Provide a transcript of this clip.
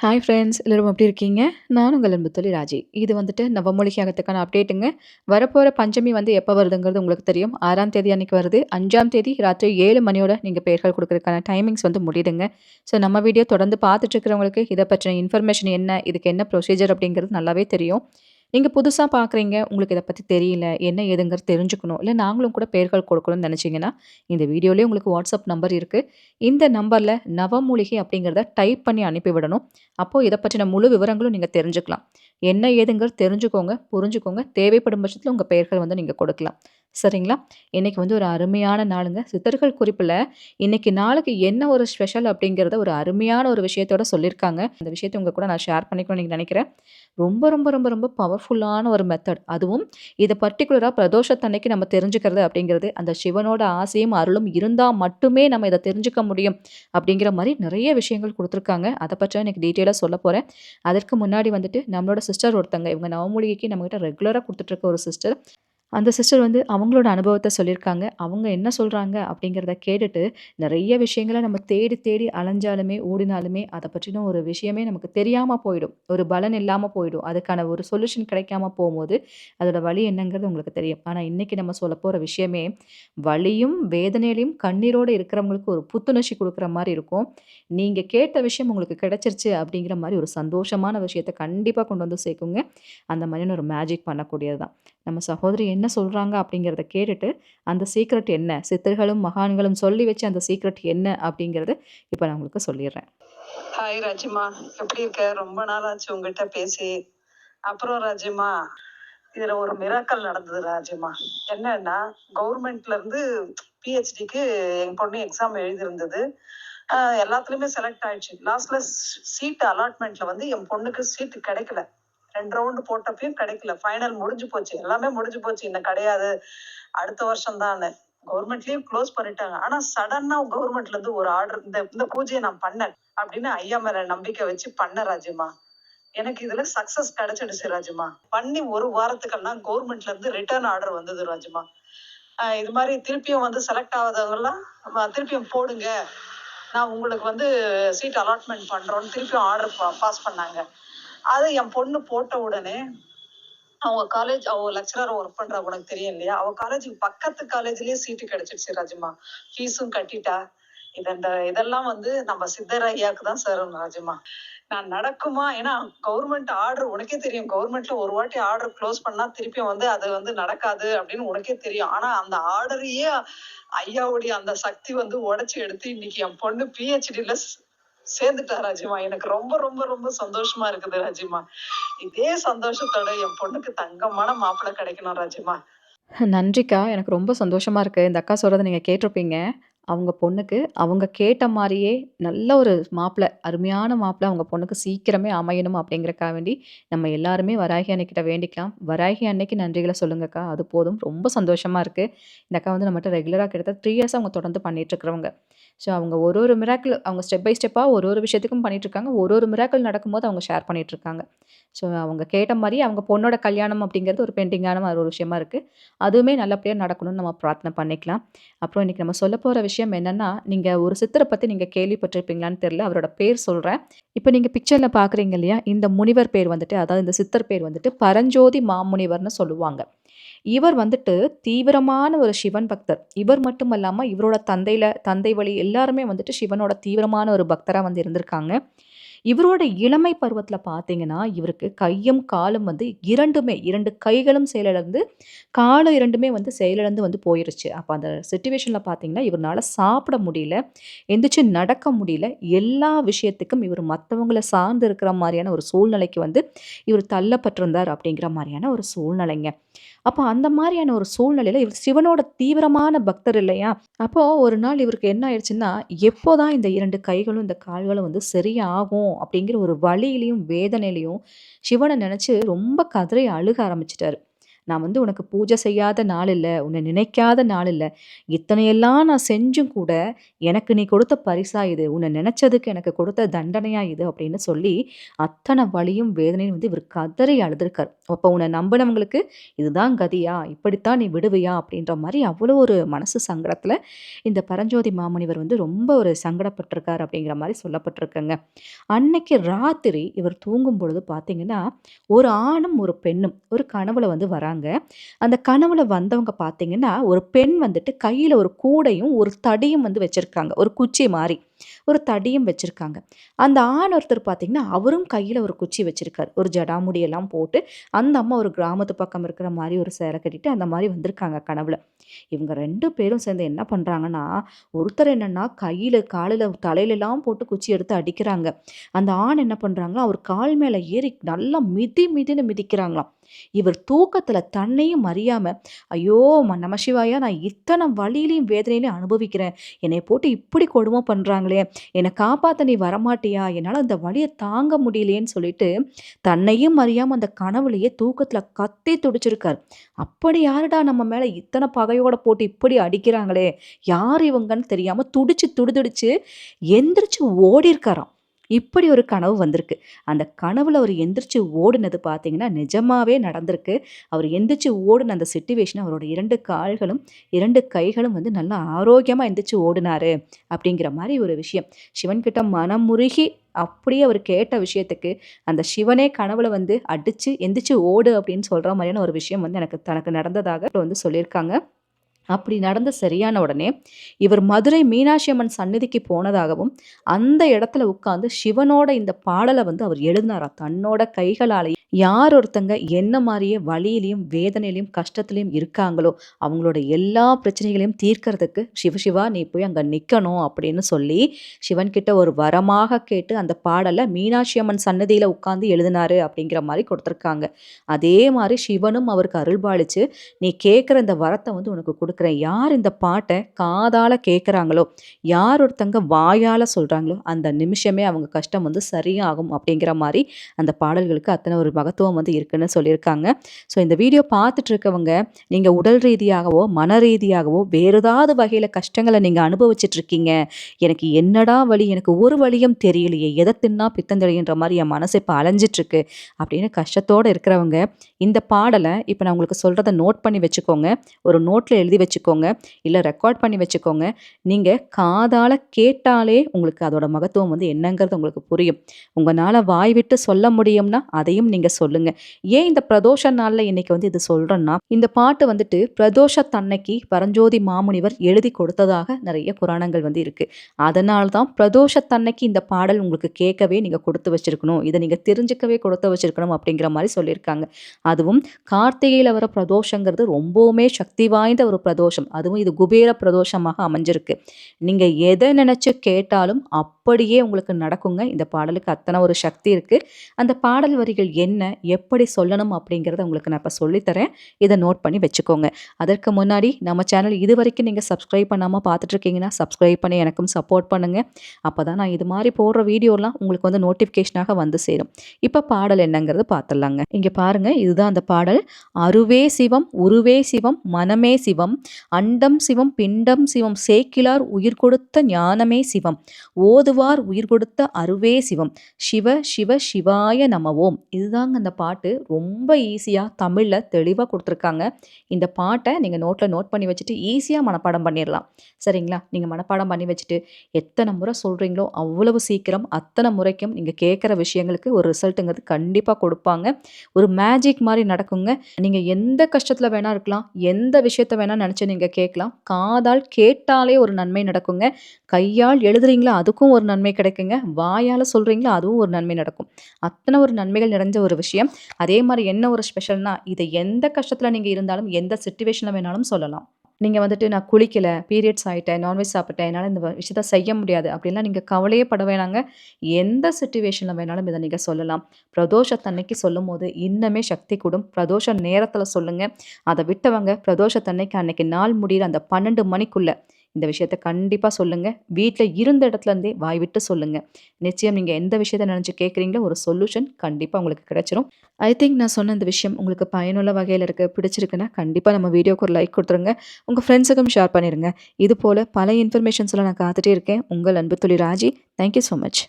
Hi friends எல்லோரும் எப்படி இருக்கீங்க? நான் உங்கள் அன்புத்தோழி ராஜி. இது வந்துட்டு நவமூலிகையாகத்துக்கான அப்டேட்டுங்க. வரப்போகிற பஞ்சமி வந்து எப்போ வருதுங்கிறது உங்களுக்கு தெரியும். ஆறாம் தேதி அன்றைக்கி வருது. அஞ்சாம் தேதி ராத்திரி ஏழு மணியோட நீங்கள் பெயர்கள் கொடுக்குறதுக்கான டைமிங்ஸ் வந்து முடியுதுங்க. ஸோ நம்ம வீடியோ தொடர்ந்து பார்த்துட்டு இருக்கிறவங்களுக்கு இத பற்றின இன்ஃபர்மேஷன் என்ன? இதுக்கு என்ன ப்ரொசீஜர் அப்படிங்கிறது நல்லாவே தெரியும். நீங்கள் புதுசாக பார்க்குறீங்க, உங்களுக்கு இதை பற்றி தெரியல, என்ன ஏதுங்கிறது தெரிஞ்சுக்கணும், இல்லை நாங்களும் கூட பெயர்கள் கொடுக்கணும்னு நினச்சிங்கன்னா இந்த வீடியோலேயே உங்களுக்கு வாட்ஸ்அப் நம்பர் இருக்குது இந்த நம்பரில் நவமூலிகை அப்படிங்கிறத டைப் பண்ணி அனுப்பி விடணும். இதை பற்றின முழு விவரங்களும் நீங்கள் தெரிஞ்சுக்கலாம். என்ன ஏதுங்கிறது தெரிஞ்சுக்கோங்க, புரிஞ்சுக்கோங்க. தேவைப்படும் பட்சத்தில் உங்கள் பெயர்கள் வந்து நீங்கள் கொடுக்கலாம். சரிங்களா? இன்னைக்கு வந்து ஒரு அருமையான நாளுங்க. சித்தர்கள் குறிப்பில் இன்னைக்கு நாளுக்கு என்ன ஒரு ஸ்பெஷல் அப்படிங்கிறத ஒரு அருமையான ஒரு விஷயத்தோட சொல்லியிருக்காங்க. அந்த விஷயத்தை உங்கள் கூட நான் ஷேர் பண்ணிக்கணும்னு நீங்கள் நினைக்கிறேன் ரொம்ப ரொம்ப ரொம்ப ரொம்ப பவர்ஃபுல்லான ஒரு மெத்தட். அதுவும் இதை பர்டிகுலராக பிரதோஷத்தன்னைக்கு நம்ம தெரிஞ்சுக்கிறது அப்படிங்கிறது, அந்த சிவனோட ஆசையும், அருளும் இருந்தால் மட்டுமே நம்ம இதை தெரிஞ்சுக்க முடியும். அப்படிங்கிற மாதிரி நிறைய விஷயங்கள் கொடுத்துருக்காங்க அதை பற்றி இன்னைக்கு டீட்டெயிலாக சொல்ல போகிறேன் அதற்கு முன்னாடி வந்துட்டு நம்மளோட சிஸ்டர் ஒருத்தங்க, இவங்க நவமூலிகைக்கு நம்மகிட்ட ரெகுலராக கொடுத்துட்ருக்க ஒரு சிஸ்டர். அந்த சிஸ்டர் வந்து அவங்களோட அனுபவத்தை சொல்லியிருக்காங்க. அவங்க என்ன சொல்கிறாங்க அப்படிங்கிறத கேட்டுட்டு, நிறைய விஷயங்களை நம்ம தேடி தேடி அலைஞ்சாலுமே, ஓடினாலுமே அதை பற்றின ஒரு விஷயமே நமக்கு தெரியாமல் போயிடும். ஒரு பலன் இல்லாமல் போயிடும். அதுக்கான ஒரு சொல்யூஷன் கிடைக்காம போகும்போது அதோட வலி என்னங்கிறது உங்களுக்கு தெரியும். ஆனால் இன்றைக்கி நம்ம சொல்லப்போற விஷயமே, வலியும், வேதனையிலையும் கண்ணீரோட இருக்கிறவங்களுக்கு ஒரு புத்துணர்ச்சி கொடுக்குற மாதிரி இருக்கும். நீங்கள் கேட்ட விஷயம் உங்களுக்கு கிடைச்சிருச்சு அப்படிங்கிற மாதிரி ஒரு சந்தோஷமான விஷயத்த கண்டிப்பாக கொண்டு வந்து சேர்க்குங்க. அந்த மாதிரியான ஒரு மேஜிக் பண்ணக்கூடியது தான். நம்ம சகோதரி என்ன சொல்றாங்க அப்படிங்கிறத கேட்டுட்டு, அந்த சீக்ரெட் என்ன? சித்தர்களும், மகான்களும் சொல்லி வச்சு அந்த சீக்ரெட் என்ன? அப்படிங்கிறத இப்போ நான் உங்களுக்கு சொல்லிடுறேன். ஹாய் ராஜிமா. எப்படி இருக்க? ரொம்ப நாள் ஆச்சு உங்ககிட்ட பேசி. அப்புறம் ராஜிமா இதுல ஒரு மிராக்கல் நடந்தது ராஜிமா. என்னன்னா கவர்மெண்ட்ல இருந்து பிஹெச்டிக்கு என் பொண்ணு எக்ஸாம் எழுதியிருந்தது. எல்லாத்துலயுமே செலக்ட் ஆயிடுச்சு. லாஸ்ட்ல சீட் அலாட்மெண்ட்ல வந்து என் பொண்ணுக்கு சீட்டு கிடைக்கல. ரெண்டு ரவுண்டு போட்டப்பையும் கிடைக்கல. ஃபைனல் முடிஞ்சு போச்சு. எல்லாமே முடிஞ்சு போச்சு. இன்னும் கிடையாது. அடுத்த வருஷம் தான் கவர்மெண்ட்லயும் க்ளோஸ் பண்ணிட்டாங்க. ஆனா சடனா கவர்மெண்ட்ல இருந்து ஒரு ஆர்டர் இந்த இந்த பூஜையை நான் பண்ணேன் அப்படின்னு ஐயா மேல நம்பிக்கை வச்சு பண்ண ராஜ்யமா. எனக்கு இதுல சக்சஸ் கிடைச்சிடுச்சு ராஜிமா பண்ணி ஒரு வாரத்துக்கெல்லாம் கவர்மெண்ட்ல இருந்து ரிட்டர்ன் ஆர்டர் வந்தது ராஜுமா ஆஹ் இது மாதிரி திருப்பியும் வந்து செலக்ட் ஆகாதவங்கலாம் திருப்பியும் போடுங்க. நான் உங்களுக்கு வந்து சீட் அலாட்மெண்ட் பண்றோம்னு திருப்பியும் ஆர்டர் பாஸ் பண்ணாங்க. அது என் பொண்ணு போட்ட உடனே அவங்க காலேஜ் அவங்க லெக்சரர் ஒர்க் பண்றா உனக்கு தெரியும் இல்லையா? அவ காலேஜுக்கு பக்கத்து காலேஜ்லயே சீட்டு கிடைச்சிடுச்சு ராஜமா. ஃபீஸும் கட்டிட்டா. இந்த இதெல்லாம் வந்து நம்ம சித்தர் ஐயாக்கு தான் சேரும் ராஜமா. நான் நடக்குமா? ஏன்னா கவர்மெண்ட் ஆர்டர் உனக்கே தெரியும். கவர்மெண்ட்ல ஒரு வாட்டி ஆர்டர் க்ளோஸ் பண்ணா திருப்பியும் வந்து அது வந்து நடக்காது அப்படின்னு உனக்கே தெரியும். ஆனா அந்த ஆர்டரையே ஐயாவுடைய அந்த சக்தி வந்து உடைச்சு எடுத்து இன்னைக்கு என் பொண்ணு பிஹெச்டில சேர்ந்துட்டா ராஜிமா எனக்கு ரொம்ப ரொம்ப ரொம்ப சந்தோஷமா இருக்குது ராஜிமா இதே சந்தோஷத்தோட என் பொண்ணுக்கு தங்கமான மாப்பிள்ளை கிடைக்கணும் ராஜிமா நன்றிக்கா. எனக்கு ரொம்ப சந்தோஷமா இருக்கு. இந்த அக்கா சொல்றத நீங்க கேட்டிருப்பீங்க. அவங்க பொண்ணுக்கு அவங்க கேட்ட மாதிரியே நல்ல ஒரு மாப்பிள, அருமையான மாப்பிள அவங்க பொண்ணுக்கு சீக்கிரமே அமையணும் அப்படிங்கிறக்காக வேண்டி, நம்ம எல்லாருமே வராகி அன்னைக்கிட்ட வேண்டிக்கலாம். வராகி அன்னைக்கு நன்றிகளை சொல்லுங்கக்கா. அது போதும். ரொம்ப சந்தோஷமா இருக்கு. இந்த அக்கா வந்து நம்மகிட்ட ரெகுலராக கிட்டத்தட்ட த்ரீ இயர்ஸ் அவங்க தொடர்ந்து பண்ணிட்டு இருக்கிறவங்க. ஸோ அவங்க ஒரு ஒரு மிராக்கிள் அவங்க ஸ்டெப் பை ஸ்டெப்பாக ஒரு ஒரு விஷயத்துக்கும் பண்ணிகிட்டு இருக்காங்க. ஒரு ஒரு மிராக்கிள் நடக்கும்போது அவங்க ஷேர் பண்ணிட்டு இருக்காங்க. ஸோ அவங்க கேட்ட மாதிரி அவங்க பொண்ணோட கல்யாணம் அப்படிங்கிறது ஒரு பெண்டிங்கான ஒரு விஷயமா இருக்குது அதுவுமே நல்லபடியாக நடக்கணும்னு நம்ம பிரார்த்தனை பண்ணிக்கலாம். அப்புறம் இன்னைக்கு நம்ம சொல்ல போகிற விஷயம் என்னன்னா, நீங்கள் ஒரு சித்தரை பற்றி நீங்கள் கேள்விப்பட்டிருப்பீங்களான்னு தெரில அவரோட பேர் சொல்கிறேன் இப்போ நீங்கள் பிக்சரில் பார்க்குறீங்க இல்லையா? இந்த முனிவர் பேர் வந்துட்டு அதாவது இந்த சித்தர் பேர் வந்துட்டு பரஞ்சோதி மாமுனிவர்னு சொல்லுவாங்க. இவர் வந்துட்டு தீவிரமான ஒரு சிவன் பக்தர். இவர் மட்டும் இல்லாமல் இவரோட தந்தையில் தந்தை வழி எல்லாருமே வந்துட்டு சிவனோட தீவிரமான ஒரு பக்தராக வந்து இருந்திருக்காங்க. இவரோட இளமை பருவத்தில் பார்த்தீங்கன்னா, இவருக்கு கையும், காலும் வந்து 2மே 2 கைகளும் செயலிழந்து, காலும் இரண்டுமே வந்து செயலிழந்து வந்து போயிருச்சு. அப்போ அந்த சுச்சுவேஷனில் பார்த்தீங்கன்னா, இவர்னால சாப்பிட முடியல, எந்திரிச்சு நடக்க முடியல. எல்லா விஷயத்துக்கும் இவர் மற்றவங்களை சார்ந்து இருக்கிற மாதிரியான ஒரு சூழ்நிலைக்கு வந்து இவர் தள்ளப்பட்டிருந்தார் அப்படிங்கிற மாதிரியான ஒரு சூழ்நிலைங்க. அப்போ அந்த மாதிரியான ஒரு சூழ்நிலையில் இவர் சிவனோட தீவிரமான பக்தர் இல்லையா? அப்போது ஒரு நாள் இவருக்கு என்ன ஆயிடுச்சுன்னா, எப்போதான் இந்த இரண்டு கைகளும், இந்த கால்களும் வந்து சரியாகும் அப்படிங்கிற ஒரு வழியிலையும் வேதனையிலையும் சிவனை நினச்சி ரொம்ப கதறி அழுக ஆரம்பிச்சிட்டாரு. நான் வந்து உனக்கு பூஜை செய்யாத நாள் இல்லை உன்னை நினைக்காத நாள் இல்லை இத்தனையெல்லாம் நான் செஞ்சும் கூட, எனக்கு நீ கொடுத்த பரிசா இது. உன்னை நினைச்சதுக்கு எனக்கு கொடுத்த தண்டனையா இது அப்படின்னு சொல்லி, அத்தனை வழியும் வேதனையும் வந்து இவர் கதறி அழுதுருக்கார் அப்போ உன்னை நம்பினவங்களுக்கு இதுதான் கதியா? இப்படித்தான் நீ விடுவியா? அப்படின்ற மாதிரி அவ்வளோ ஒரு மனசு சங்கடத்தில் இந்த பரஞ்சோதி மாமுனிவர் வந்து ரொம்ப ஒரு சங்கடப்பட்டிருக்கார் அப்படிங்கிற மாதிரி சொல்லப்பட்டிருக்குங்க. அன்னைக்கு ராத்திரி இவர் தூங்கும் பொழுது பார்த்தீங்கன்னா, ஒரு ஆணும், ஒரு பெண்ணும் ஒரு கனவுல வந்து வராங்க. அந்த கனவுல வந்தவங்க பார்த்தீங்கன்னா, ஒரு பெண் வந்துட்டு கையில ஒரு கூடையும், ஒரு தடியும் வந்து வச்சிருக்காங்க. ஒரு குச்சி மாரி. ஒரு தடியும் வச்சிருக்காங்க. அந்த ஆண் ஒருத்தர் பார்த்திங்கன்னா அவரும் கையில ஒரு குச்சி வச்சிருக்காரு. ஒரு ஜடாமுடியெல்லாம் போட்டு, அந்த அம்மா ஒரு கிராமத்து பக்கம் இருக்கிற மாதிரி ஒரு சேலை கட்டிட்டு, அந்த மாதிரி வந்திருக்காங்க கனவுல. இவங்க ரெண்டு பேரும் சேர்ந்து என்ன பண்றாங்கன்னா, ஒருத்தர் என்னன்னா கையில, காலில் தலையிலலாம் போட்டு குச்சி எடுத்து அடிக்கிறாங்க. அந்த ஆண் என்ன பண்றாங்கன்னா, அவர் கால் மேல ஏறி நல்லா மிதி மிதின்னு மிதிக்கிறாங்களாம். இவர் தூக்கத்துல தன்னையும் அறியாம, "ஐயோ! ம நமசிவாயா! நான் இத்தனை வழியிலையும் வேதனையிலையும் அனுபவிக்கிறேன். என்னை போட்டு இப்படி கொடும பண்றாங்களே! என்னை காப்பாற்ற நீ வரமாட்டியா? என்னால் அந்த வழியை தாங்க முடியலையேன்னு" சொல்லிட்டு, தன்னையும் அறியாமல் அந்த கனவுலையே தூக்கத்துல கத்தி துடிச்சிருக்காரு. அப்படி யாருடா நம்ம மேல இத்தனை பகையோட போட்டு இப்படி அடிக்கிறாங்களே! யார் இவங்கன்னு தெரியாம துடிச்சு துடிதுடிச்சு எந்திரிச்சு ஓடிருக்காராம் இப்படி ஒரு கனவு வந்திருக்கு. அந்த கனவுல அவர் எந்திரிச்சு ஓடுனது பார்த்தீங்கன்னா, நிஜமாவே நடந்திருக்கு. அவர் எந்திரிச்சு ஓடுன அந்த சிட்யூவேஷன் அவரோட இரண்டு கால்களும், இரண்டு கைகளும் வந்து நல்லா ஆரோக்கியமா எந்திரிச்சு ஓடினாரு அப்படிங்கிற மாதிரி ஒரு விஷயம். சிவன் மனம் மனமுருகி அப்படியே அவர் கேட்ட விஷயத்துக்கு, அந்த சிவனே கனவுல வந்து அடிச்சு, "எந்திரிச்சு ஓடு" அப்படின்னு சொல்ற மாதிரியான ஒரு விஷயம் வந்து எனக்கு தனக்கு நடந்ததாக வந்து சொல்லியிருக்காங்க. அப்படி நடந்த சரியான உடனே, இவர் மதுரை மீனாட்சி அம்மன் சந்நிதிக்கு போனதாகவும், அந்த இடத்துல உட்கார்ந்து சிவனோட இந்த பாடலை வந்து அவர் எழுதினாரா? தன்னோட கைகளாலேயே யார் ஒருத்தங்க என்ன மாதிரியே வழியிலையும் வேதனையிலையும் கஷ்டத்துலையும் இருக்காங்களோ, அவங்களோட எல்லா பிரச்சனைகளையும் தீர்க்கறதுக்கு, சிவசிவா நீ போய் அங்க நிக்கணும்" அப்படின்னு சொல்லி, சிவன்கிட்ட ஒரு வரமாக கேட்டு அந்த பாடலை மீனாட்சி அம்மன் சன்னதியில உட்கார்ந்து எழுதினாரு அப்படிங்கிற மாதிரி கொடுத்துருக்காங்க. அதே மாதிரி சிவனும் அவருக்கு அருள்பாலிச்சு, "நீ கேட்குற இந்த வரத்தை வந்து உனக்கு இருக்கிற யார் இந்த பாட்டை காதால் கேட்குறாங்களோ யார் ஒருத்தங்க வாயால் சொல்கிறாங்களோ அந்த நிமிஷமே அவங்க கஷ்டம் வந்து சரியாகும்" அப்படிங்கிற மாதிரி அந்த பாடல்களுக்கு அத்தனை ஒரு மகத்துவம் வந்து இருக்குன்னு சொல்லியிருக்காங்க. ஸோ இந்த வீடியோ பார்த்துட்டு இருக்கவங்க, நீங்கள் உடல் ரீதியாகவோ, மன ரீதியாகவோ வேறு ஏதாவது வகையில் கஷ்டங்களை நீங்கள் அனுபவிச்சுட்டு இருக்கீங்க. "எனக்கு என்னடா வழி எனக்கு ஒரு வழியும் தெரியலையே! எதை தின்னா பித்தந்தெளின்ற மாதிரி என் மனசு இப்போ அலைஞ்சிட்டுருக்கு" அப்படின்னு கஷ்டத்தோடு இருக்கிறவங்க, இந்த பாடலை இப்போ நான் உங்களுக்கு சொல்கிறத நோட் பண்ணி வச்சுக்கோங்க. ஒரு நோட்டில் எழுதி வச்சுக்கோங்க. இல்ல ரெக்கார்ட் பண்ணி வச்சுக்கோங்க. நீங்க காதால் கேட்டாலே உங்களுக்கு அதோட மகத்துவம் வந்து என்னங்கிறது உங்களுக்கு புரியும். உங்களால் வாய் விட்டு சொல்ல முடியும்னா, அதையும் நீங்கள் சொல்லுங்க. ஏன் இந்த பிரதோஷ நாளில் இன்னைக்கு வந்து இது சொல்றேன்னா, இந்த பாட்டு வந்துட்டு பிரதோஷத்தன்னைக்கு பரஞ்சோதி மாமுனிவர் எழுதிக் கொடுத்ததாக நிறைய புராணங்கள் வந்து இருக்கு. அதனால தான் பிரதோஷத்தன்னைக்கு இந்த பாடல் உங்களுக்கு கேட்கவே நீங்கள் கொடுத்து வச்சிருக்கணும். இதை நீங்க தெரிஞ்சுக்கவே கொடுத்து வச்சிருக்கணும் அப்படிங்கிற மாதிரி சொல்லியிருக்காங்க. அதுவும் கார்த்திகையில் வர பிரதோஷங்கிறது ரொம்பவுமே சக்தி வாய்ந்த ஒரு பிரதோஷம். அதுவும் இது குபேர பிரதோஷமாக அமைஞ்சிருக்கு. நீங்கள் எதை நினச்சி கேட்டாலும் அப்படியே உங்களுக்கு நடக்குங்க. இந்த பாடலுக்கு அத்தனை ஒரு சக்தி இருக்குது அந்த பாடல் வரிகள் என்ன? எப்படி சொல்லணும்? அப்படிங்கிறத உங்களுக்கு நான் இப்போ சொல்லித்தரேன் தரேன். நோட் பண்ணி வச்சுக்கோங்க. அதற்கு முன்னாடி நம்ம சேனல் இதுவரைக்கும் நீங்கள் சப்ஸ்கிரைப் பண்ணாமல் பார்த்துட்ருக்கீங்கன்னா சப்ஸ்கிரைப் பண்ணி எனக்கும் சப்போர்ட் பண்ணுங்கள் அப்போ தான் நான் இது மாதிரி போடுற வீடியோலாம் உங்களுக்கு வந்து நோட்டிஃபிகேஷனாக வந்து சேரும். இப்போ பாடல் என்னங்கிறது பார்த்துடலாங்க. இங்கே பாருங்கள் இதுதான் அந்த பாடல். "அருவே சிவம், உருவே சிவம், மனமே சிவம், அண்டம் சிவம், பிண்டம் சிவம், சேக்கிலார் உயிர் கொடுத்த ஞானமே சிவம், ஓதுவார் உயிர் கொடுத்த அருவே சிவம், சிவ சிவ சிவாய நமவோம் ஓம்" இதுதாங்க அந்த பாட்டு. ரொம்ப ஈஸியாக தமிழில் தெளிவாக கொடுத்துருக்காங்க இந்த பாட்டை நீங்கள் நோட்டில் நோட் பண்ணி வச்சுட்டு ஈஸியாக மனப்பாடம் பண்ணிடலாம் சரிங்களா? நீங்கள் மனப்பாடம் பண்ணி வச்சுட்டு, எத்தனை முறை சொல்கிறீங்களோ அவ்வளவு சீக்கிரம் அத்தனை முறைக்கும் நீங்கள் கேட்குற விஷயங்களுக்கு ஒரு ரிசல்ட்டுங்கிறது கண்டிப்பாக கொடுப்பாங்க. ஒரு மேஜிக் மாதிரி நடக்குங்க. நீங்கள் எந்த கஷ்டத்தில் வேணால் இருக்கலாம். எந்த விஷயத்த வேணால் நினச்சி நீங்கள் கேட்கலாம். காதால் கேட்டாலே ஒரு நன்மை நடக்குங்க. கையால் எழுதுறீங்களா? அதுக்கும் ஒரு நன்மை கிடைக்குங்க. வாயால் சொல்கிறீங்களா அதுவும் ஒரு நன்மை நடக்கும். அத்தனை ஒரு நன்மைகள் நிறைஞ்ச ஒரு விஷயம். அதே மாதிரி என்ன ஒரு ஸ்பெஷல்னா, இதை எந்த கஷ்டத்தில் நீங்கள் இருந்தாலும், எந்த சுச்சுவேஷனில் வேணாலும் சொல்லலாம். நீங்கள் வந்துட்டு "நான் குளிக்கலை பீரியட்ஸ் ஆகிட்டேன் நான்வெஜ் சாப்பிட்டேன், என்னால் இந்த விஷயத்த செய்ய முடியாது" அப்படின்லாம் நீங்கள் கவலையே பட வேணாங்க. எந்த சுச்சுவேஷனில் வேணாலும் இதை நீங்கள் சொல்லலாம். பிரதோஷத்தன்னைக்கு சொல்லும் போது இன்னுமே சக்தி கூடும். பிரதோஷ நேரத்தில் சொல்லுங்கள் அதை விட்டவங்க பிரதோஷத்தன்னைக்கு அன்னைக்கு நாள் முடியிற அந்த பன்னெண்டு மணிக்குள்ளே இந்த விஷயத்த கண்டிப்பாக சொல்லுங்கள் வீட்டில் இருந்த இடத்துலேருந்தே வாய் விட்டு சொல்லுங்கள் நிச்சயம் நீங்கள் எந்த விஷயத்த நினச்சி கேட்குறீங்களோ ஒரு சொல்யூஷன் கண்டிப்பாக உங்களுக்கு கிடைச்சிரும். ஐ திங்க் நான் சொன்ன இந்த விஷயம் உங்களுக்கு பயனுள்ள வகையில் இருக்க பிடிச்சிருக்குன்னா கண்டிப்பாக நம்ம வீடியோக்கு ஒரு லைக் கொடுத்துருங்க. உங்கள் ஃப்ரெண்ட்ஸுக்கும் ஷேர் பண்ணிடுங்க இது போல் பல இன்ஃபர்மேஷன்ஸ்லாம் நான் காத்துட்டே இருக்கேன். உங்கள் அன்பு துளி ராஜி தேங்க்யூ ஸோ மச்